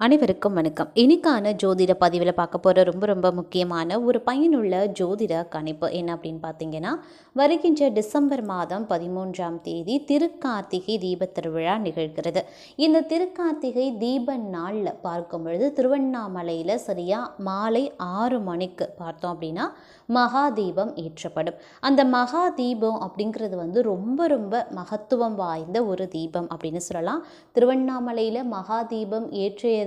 அனைவருக்கும் வணக்கம். இன்னைக்கான ஜோதிட பதிவில் பார்க்க போகிற ரொம்ப ரொம்ப முக்கியமான ஒரு பயனுள்ள ஜோதிட கணிப்பு என்ன அப்படின்னு பார்த்தீங்கன்னா வருகின்ற டிசம்பர் மாதம் பதிமூன்றாம் தேதி திருக்கார்த்திகை தீபத் திருவிழா நிகழ்கிறது. இந்த திருக்கார்த்திகை தீப நாளில் பார்க்கும் பொழுது திருவண்ணாமலையில் சரியாக மாலை ஆறு மணிக்கு பார்த்தோம் அப்படின்னா மகா தீபம் ஏற்றப்படும். அந்த மகா தீபம் அப்படிங்கிறது வந்து ரொம்ப ரொம்ப மகத்துவம் வாய்ந்த ஒரு தீபம் அப்படின்னு சொல்லலாம். திருவண்ணாமலையில் மகா தீபம்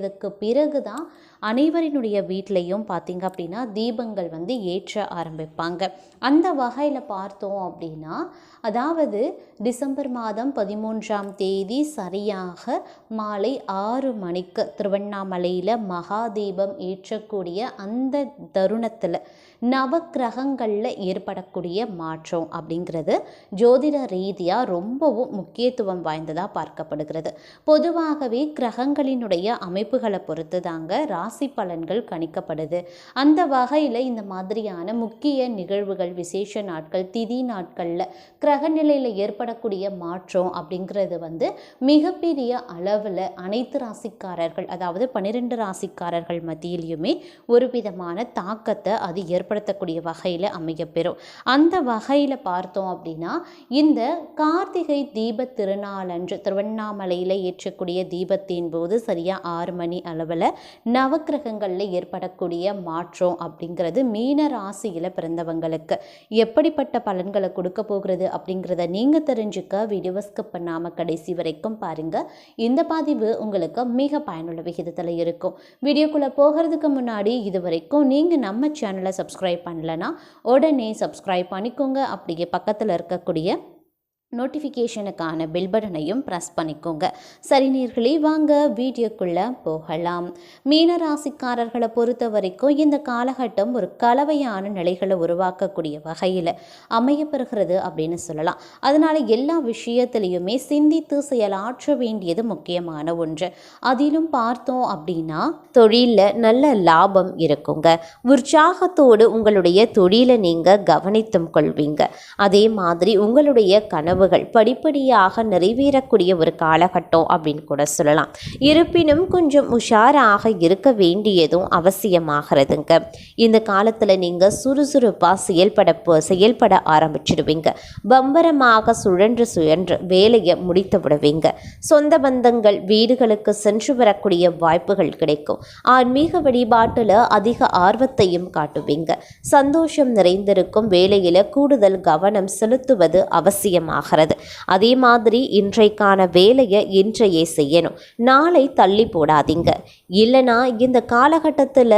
ஏற்றியதுக்கு பிறகு தான் அனைவரினுடைய வீட்லேயும் பார்த்திங்க அப்படின்னா தீபங்கள் வந்து ஏற்ற ஆரம்பிப்பாங்க. அந்த வகையில் பார்த்தோம் அப்படின்னா அதாவது டிசம்பர் மாதம் பதிமூன்றாம் தேதி சரியாக மாலை ஆறு மணிக்கு திருவண்ணாமலையில் மகாதீபம் ஏற்றக்கூடிய அந்த தருணத்தில் நவக்கிரகங்களில் ஏற்படக்கூடிய மாற்றம் அப்படிங்கிறது ஜோதிட ரீதியாக ரொம்பவும் முக்கியத்துவம் வாய்ந்ததாக பார்க்கப்படுகிறது. பொதுவாகவே கிரகங்களினுடைய அமைப்புகளை பொறுத்து தாங்க ராசி ராசி பலன்கள் கணிக்கப்படுது. அந்த வகையில் இந்த மாதிரியான முக்கிய நிகழ்வுகள் விசேஷ நாட்கள் திதி நாட்களில் கிரகநிலையில் ஏற்படக்கூடிய மாற்றம் அப்படிங்கிறது வந்து மிகப்பெரிய அளவில் அனைத்து ராசிக்காரர்கள் அதாவது பன்னிரெண்டு ராசிக்காரர்கள் மத்தியிலையுமே ஒரு விதமான தாக்கத்தை அது ஏற்படுத்தக்கூடிய வகையில் அமையப்பெறும். அந்த வகையில் பார்த்தோம் அப்படின்னா இந்த கார்த்திகை தீப திருநாளன்று திருவண்ணாமலையில் ஏற்றக்கூடிய தீபத்தின் போது சரியாக ஆறு மணி அளவில் நவ நவக்கிரகங்களில் ஏற்படக்கூடிய மாற்றம் அப்படிங்கிறது மீன ராசியில் பிறந்தவங்களுக்கு. எப்படிப்பட்ட பலன்களை கொடுக்க போகிறது அப்படிங்கிறத நீங்கள் தெரிஞ்சுக்க வீடியோ ஸ்கிப் பண்ணாமல் கடைசி வரைக்கும் பாருங்கள் இந்த பதிவு உங்களுக்கு மிக பயனுள்ள விகிதத்தில் இருக்கும். வீடியோக்குள்ளே போகிறதுக்கு முன்னாடி இது வரைக்கும் நீங்கள் நம்ம சேனலை சப்ஸ்கிரைப் பண்ணலன்னா உடனே சப்ஸ்கிரைப் பண்ணிக்கோங்க. அப்படியே பக்கத்தில் இருக்கக்கூடிய நோட்டிஃபிகேஷனுக்கான பெல் பட்டனையும் ப்ரெஸ் பண்ணிக்கோங்க. சரி நேர்களே வாங்க வீடியோக்குள்ளே போகலாம். மீன ராசிக்காரர்களை பொறுத்த வரைக்கும் இந்த காலகட்டம் ஒரு கலவையான நிலைகளை உருவாக்கக்கூடிய வகையில் அமையப்பெறுகிறது அப்படின்னு சொல்லலாம். அதனால் எல்லா விஷயத்திலையுமே சிந்தித்து செயலாற்ற வேண்டியது முக்கியமான ஒன்று. அதிலும் பார்த்தோம் அப்படின்னா தொழிலில் நல்ல லாபம் இருக்குங்க. உற்சாகத்தோடு உங்களுடைய தொழிலை நீங்கள் கவனித்தும் கொள்வீங்க. அதே மாதிரி உங்களுடைய கனவு கனவுகள் படிப்படியாக நிறைவேறக்கூடிய ஒரு காலகட்டம் அப்படின்னு கூட சொல்லலாம். இருப்பினும் கொஞ்சம் உஷாராக இருக்க வேண்டியதும் அவசியமாகிறதுங்க. இந்த காலத்தில் நீங்கள் சுறுசுறுப்பாக செயல்பட செயல்பட ஆரம்பிச்சிடுவீங்க. பம்பரமாக சுழன்று சுழன்று வேலையை முடித்து விடுவீங்க. சொந்த பந்தங்கள் வீடுகளுக்கு சென்று வரக்கூடிய வாய்ப்புகள் கிடைக்கும். ஆன்மீக வழிபாட்டில் அதிக ஆர்வத்தையும் காட்டுவீங்க. சந்தோஷம் நிறைந்திருக்கும் வேலையில் கூடுதல் கவனம் செலுத்துவது அவசியமாக ஆகிறது அதே மாதிரி இன்றைக்கான வேலையை இன்றையே செய்யணும். நாளை தள்ளி போடாதீங்க. இல்லைனா இந்த காலகட்டத்தில்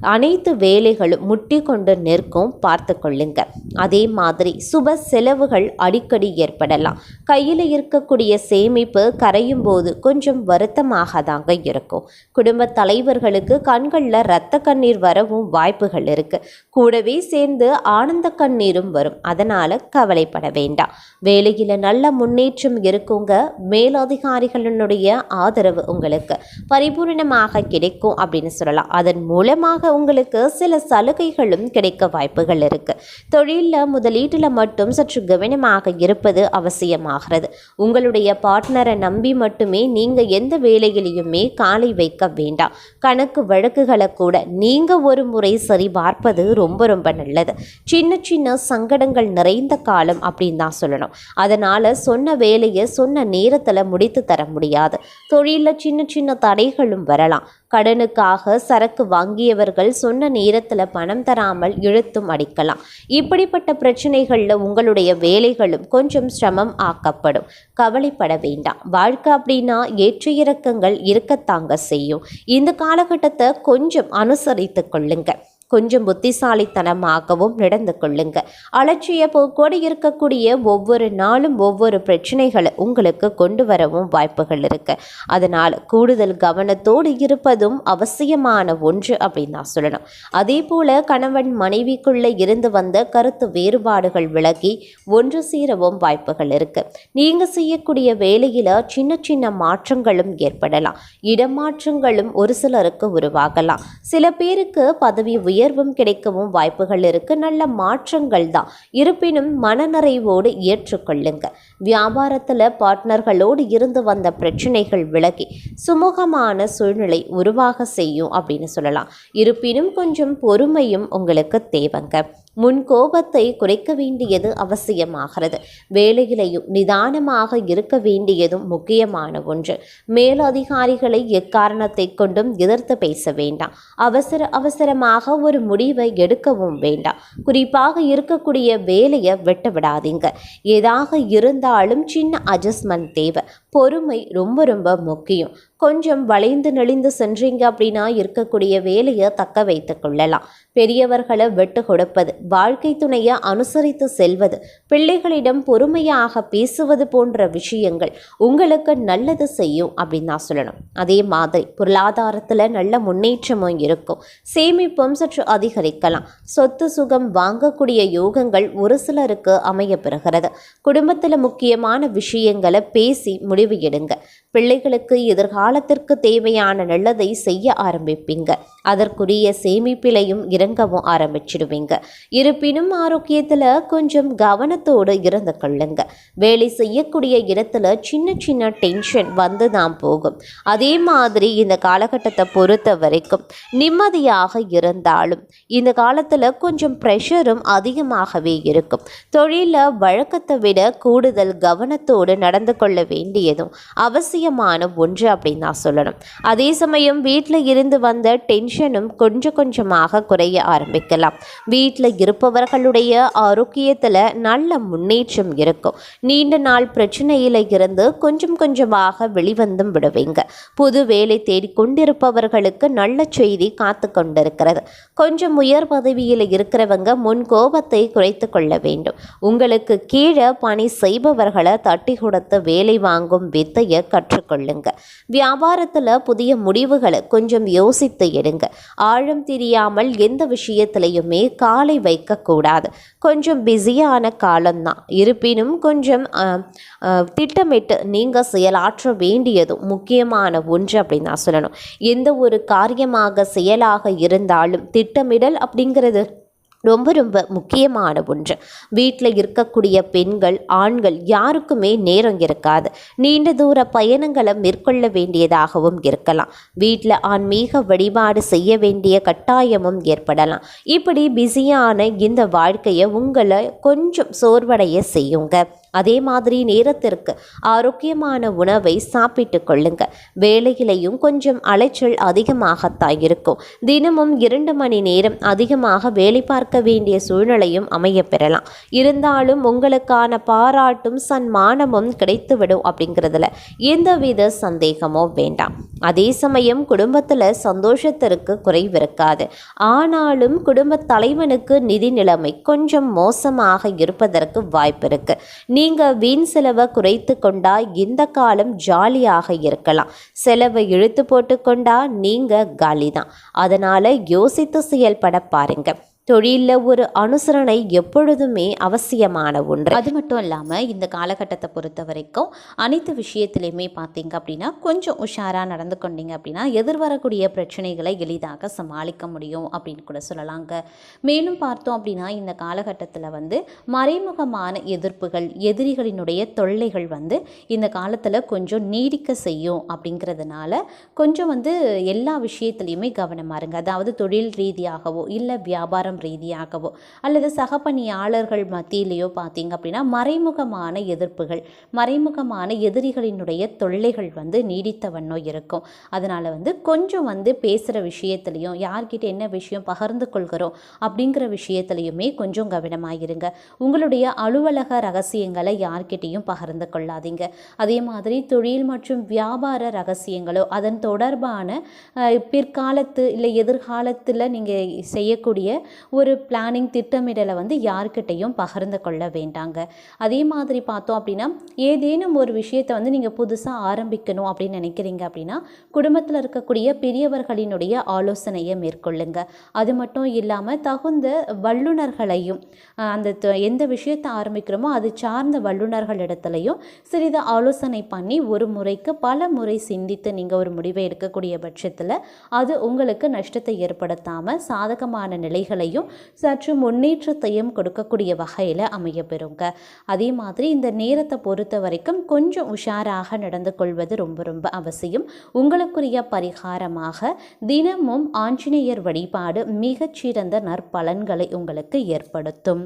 அனைத்து வேலைகளும் முட்டி கொண்டு நிற்கும் பார்த்து கொள்ளுங்க. அதே மாதிரி சுப செலவுகள் அடிக்கடி ஏற்படலாம். கையில் இருக்கக்கூடிய சேமிப்பு கரையும் போது கொஞ்சம் வருத்தமாக தாங்க இருக்கும். குடும்ப தலைவர்களுக்கு கண்களில் இரத்த கண்ணீர் வரவும் வாய்ப்புகள் இருக்கு. கூடவே சேர்ந்து ஆனந்த கண்ணீரும் வரும். அதனால் கவலைப்பட வேண்டாம். வேலை வேலையில் நல்ல முன்னேற்றம் இருக்குங்க. மேலதிகாரிகளினுடைய ஆதரவு உங்களுக்கு பரிபூர்ணமாக கிடைக்கும் அப்படின்னு சொல்லலாம். அதன் மூலமாக உங்களுக்கு சில சலுகைகளும் கிடைக்க வாய்ப்புகள் இருக்கு. தொழிலில் முதலீட்டில் மட்டும் சற்று கவனமாக இருப்பது அவசியமாகிறது. உங்களுடைய பார்ட்னரை நம்பி மட்டுமே நீங்கள் எந்த வேலைகளையுமே காலை வைக்க வேண்டாம். கணக்கு வழக்குகளை கூட நீங்கள் ஒரு முறை சரி பார்ப்பது ரொம்ப ரொம்ப நல்லது. சின்ன சின்ன சங்கடங்கள் நிறைந்த காலம் அப்படின்னு தான் சொல்லணும். அதனால் சொன்ன வேலையை சொன்ன நேரத்தில் முடித்து தர முடியாது. தொழிலில் சின்ன சின்ன தடைகளும் வரலாம். கடனுக்காக சரக்கு வாங்கியவர்கள் சொன்ன நேரத்தில் பணம் தராமல் இழுத்தும் அடிக்கலாம். இப்படிப்பட்ட பிரச்சனைகளில் உங்களுடைய வேலைகளும் கொஞ்சம் சிரமம் ஆக்கப்படும். கவலைப்பட வேண்டாம். வாழ்க்கை அப்படின்னா ஏற்ற இறக்கங்கள் இருக்கத்தாங்க செய்யும். இந்த காலகட்டத்தை கொஞ்சம் அனுசரித்து கொள்ளுங்கள் கொஞ்சம் புத்திசாலித்தனமாகவும் நடந்து கொள்ளுங்க. அலட்சிய போக்கோடு இருக்கக்கூடிய ஒவ்வொரு நாளும் ஒவ்வொரு பிரச்சனைகளை உங்களுக்கு கொண்டு வரவும் வாய்ப்புகள் இருக்கு. அதனால் கூடுதல் கவனத்தோடு இருப்பதும் அவசியமான ஒன்று அப்படின்னு நான் சொல்லணும். அதே போல கணவன் மனைவிக்குள்ளே இருந்து வந்த கருத்து வேறுபாடுகள் விலகி ஒன்று சேரவும் வாய்ப்புகள் இருக்கு. நீங்க செய்யக்கூடிய வேலையில சின்ன சின்ன மாற்றங்களும் ஏற்படலாம். இடமாற்றங்களும் ஒரு சிலருக்கு உருவாகலாம். சில பேருக்கு பதவி உயர்வும் கிடைக்கவும் வாய்ப்புகள் இருக்கு. நல்ல மாற்றங்கள் தான். இருப்பினும் மனநிறைவோடு ஏற்றுக்கொள்ளுங்க. வியாபாரத்தில் பார்ட்னர்களோடு இருந்து வந்த பிரச்சனைகள் விலகி சுமூகமான சூழ்நிலை உருவாக செய்யும் அப்படின்னு சொல்லலாம். இருப்பினும் கொஞ்சம் பொறுமையும் உங்களுக்கு தேவைங்க. முன் கோபத்தை குறைக்க வேண்டியது அவசியமாகிறது. வேலையிலையும் நிதானமாக இருக்க வேண்டியதும் முக்கியமான ஒன்று. மேலதிகாரிகளை எக்காரணத்தை கொண்டும் எதிர்த்து பேச வேண்டாம். அவசர அவசரமாக ஒரு முடிவை எடுக்கவும் வேண்டாம். குறிப்பாக இருக்கக்கூடிய வேலையை விட்டு விடாதீங்க ஏதாக இருந்தாலும் சின்ன அட்ஜஸ்ட்மெண்ட் தேவை. பொறுமை ரொம்ப ரொம்ப முக்கியம். கொஞ்சம் வளைந்து நெளிந்து சென்றீங்க அப்படின்னா இருக்கக்கூடிய வேலையை தக்க வைத்து கொள்ளலாம். பெரியவர்களை வெட்டு கொடுப்பது வாழ்க்கை துணையை அனுசரித்து செல்வது பிள்ளைகளிடம் பொறுமையாக பேசுவது போன்ற விஷயங்கள் உங்களுக்கு நல்லது செய்யும் அப்படின்னு தான் சொல்லணும். அதே மாதிரி பொருளாதாரத்தில் நல்ல முன்னேற்றமும் இருக்கும். சேமிப்பும் சற்று அதிகரிக்கலாம். சொத்து சுகம் வாங்கக்கூடிய யோகங்கள் ஒரு சிலருக்கு அமைய பெறுகிறது. குடும்பத்தில் முக்கியமான விஷயங்களை பேசி முடிவு எடுங்க. பிள்ளைகளுக்கு எதிர்காலத்திற்கு தேவையான நல்லதை செய்ய ஆரம்பிப்பீங்க. அதற்குரிய சேமிப்பிலையும் இறங்கவும் ஆரம்பிச்சிடுவீங்க. இருப்பினும் ஆரோக்கியத்தில் கொஞ்சம் கவனத்தோடு இருந்து கொள்ளுங்க. வேலை செய்யக்கூடிய இடத்துல சின்ன சின்ன டென்ஷன் வந்து தான் போகும். அதே மாதிரி இந்த காலகட்டத்தை பொறுத்த வரைக்கும் நிம்மதியாக இருந்தாலும் இந்த காலத்தில் கொஞ்சம் ப்ரெஷரும் அதிகமாகவே இருக்கும். தொழிலில் வழக்கத்தை விட கூடுதல் கவனத்தோடு நடந்து கொள்ள வேண்டிய வேண்டியதும் அவசியமான ஒன்று அப்படின்னு தான் சொல்லணும். அதே சமயம் வீட்டில் இருந்து வந்த டென்ஷனும் கொஞ்சம் கொஞ்சமாக குறைய ஆரம்பிக்கலாம். வீட்டில் இருப்பவர்களுடைய ஆரோக்கியத்தில் நல்ல முன்னேற்றம் இருக்கும். நீண்ட நாள் பிரச்சனையில் இருந்து கொஞ்சம் கொஞ்சமாக வெளிவந்தும் விடுவீங்க. புது வேலை தேடிக்கொண்டிருப்பவர்களுக்கு நல்ல செய்தி காத்து கொண்டிருக்கிறது. கொஞ்சம் உயர் பதவியில் இருக்கிறவங்க முன் கோபத்தை குறைத்து கொள்ள வேண்டும். உங்களுக்கு கீழே பணி செய்பவர்களை தட்டி கொடுத்து வேலை வாங்கும் வித்தையை கற்றுக்கொள்ளுங்க. வியாபாரத்தில் புதிய முடிவுகளை கொஞ்சம் யோசித்து எடுங்க. ஆழம் தெரியாமல் எந்த விஷயத்திலையுமே காலை வைக்கக்கூடாது. கொஞ்சம் பிஸியான காலம்தான். இருப்பினும் கொஞ்சம் திட்டமிட்டு நீங்கள் செயலாற்ற வேண்டியதும் முக்கியமான ஒன்று அப்படின்னு நான் சொல்லணும். எந்த ஒரு காரியமாக செயலாக இருந்தாலும் திட்டமிடல் அப்படிங்கிறது ரொம்ப ரொம்ப முக்கியமான ஒன்று. வீட்டில் இருக்கக்கூடிய பெண்கள் ஆண்கள் யாருக்குமே நேரம் இருக்காது. நீண்ட தூர பயணங்களை மேற்கொள்ள வேண்டியதாகவும் இருக்கலாம். வீட்டில் ஆன்மீக வழிபாடு செய்ய வேண்டிய கட்டாயமும் ஏற்படலாம். இப்படி பிஸியான இந்த வாழ்க்கையை உங்களை கொஞ்சம் சோர்வடைய செய்யுங்க. அதே மாதிரி நேரத்திற்கு ஆரோக்கியமான உணவை சாப்பிட்டு கொள்ளுங்க. வேலையிலையும் கொஞ்சம் அலைச்சல் அதிகமாகத்தான் இருக்கும். தினமும் இரண்டு மணி நேரம் அதிகமாக வேலை பார்க்க வேண்டிய சூழ்நிலையும் அமைய பெறலாம் இருந்தாலும் உங்களுக்கான பாராட்டும் சன்மானமும் கிடைத்துவிடும் அப்படிங்கிறதுல எந்தவித சந்தேகமும் வேண்டாம். அதே சமயம் குடும்பத்தில் சந்தோஷத்திற்கு குறைவிருக்காது. ஆனாலும் குடும்ப தலைவனுக்கு நிதி நிலைமை கொஞ்சம் மோசமாக இருப்பதற்கு வாய்ப்பு இருக்கு நீங்க வீண் செலவை குறைத்து கொண்டா இந்த காலம் ஜாலியாக இருக்கலாம். செலவை இழுத்து போட்டு கொண்டா நீங்க காலி தான் அதனால யோசித்து செயல்பட பாருங்க. தொழிலில் ஒரு அனுசரணை எப்பொழுதுமே அவசியமான ஒன்று. அது மட்டும் இல்லாமல் இந்த காலகட்டத்தை பொறுத்த வரைக்கும் அனைத்து விஷயத்திலையுமே பார்த்தீங்க அப்படின்னா கொஞ்சம் உஷாராக நடந்து கொண்டீங்க அப்படின்னா எதிர்வரக்கூடிய பிரச்சனைகளை எளிதாக சமாளிக்க முடியும் அப்படின்னு கூட சொல்லலாங்க. மேலும் பார்த்தோம் அப்படின்னா இந்த காலகட்டத்தில் வந்து மறைமுகமான எதிர்ப்புகள் எதிரிகளினுடைய தொல்லைகள் வந்து இந்த காலத்தில் கொஞ்சம் நீடிக்க செய்யும் அப்படிங்கிறதுனால கொஞ்சம் வந்து எல்லா விஷயத்துலையுமே கவனமாக இருங்க. அதாவது தொழில் ரீதியாகவோ இல்லை வியாபாரம் ரீதியாகவோ அல்லது சக பணியாளர்கள் மத்தியிலேயோ பார்த்தீங்க அப்படின்னா மறைமுகமான எதிர்ப்புகள் மறைமுகமான எதிரிகளினுடைய தொல்லைகள் வந்து நீடித்த வண்ணம் இருக்கும். அதனால் வந்து கொஞ்சம் வந்து பேசுகிற விஷயத்துலையும் யார்கிட்ட என்ன விஷயம் பகிர்ந்து கொள்கிறோம் அப்படிங்கிற விஷயத்துலையுமே கொஞ்சம் கவனமாக இருங்க உங்களுடைய அலுவலக ரகசியங்களை யார்கிட்டையும் பகிர்ந்து கொள்ளாதீங்க. அதே மாதிரி தொழில் மற்றும் வியாபார ரகசியங்களோ அதன் தொடர்பான பிற்காலத்து இல்லை எதிர்காலத்தில் நீங்கள் செய்யக்கூடிய ஒரு பிளானிங் திட்டமிடலை வந்து யார்கிட்டையும் பகிர்ந்து கொள்ள வேண்டாங்க. அதே மாதிரி பார்த்தோம் அப்படின்னா ஏதேனும் ஒரு விஷயத்தை வந்து நீங்கள் புதுசாக ஆரம்பிக்கணும் அப்படின்னு நினைக்கிறீங்க அப்படின்னா குடும்பத்தில் இருக்கக்கூடிய பெரியவர்களினுடைய ஆலோசனையை மேற்கொள்ளுங்க. அது மட்டும் இல்லாமல் தகுந்த வல்லுநர்களையும் அந்த த- எந்த விஷயத்தை ஆரம்பிக்கிறோமோ அது சார்ந்த வல்லுநர்களிடத்துலையும் சிறிது ஆலோசனை பண்ணி ஒரு முறைக்கு பல முறை சிந்தித்து நீங்கள் ஒரு முடிவை எடுக்கக்கூடிய பட்சத்தில் அது உங்களுக்கு நஷ்டத்தை ஏற்படுத்தாமல் சாதகமான நிலைகளையும் சற்று முன்னேற்றத்தையும் கொடுக்கக்கூடிய வகையில் அமைய பெறுங்க அதே மாதிரி இந்த நேரத்தை பொறுத்த வரைக்கும் கொஞ்சம் உஷாராக நடந்து கொள்வது ரொம்ப ரொம்ப அவசியம். உங்களுக்குரிய பரிகாரமாக தினமும் ஆஞ்சநேயர் வழிபாடு மிகச்சிறந்த நற்பலன்களை உங்களுக்கு ஏற்படுத்தும்.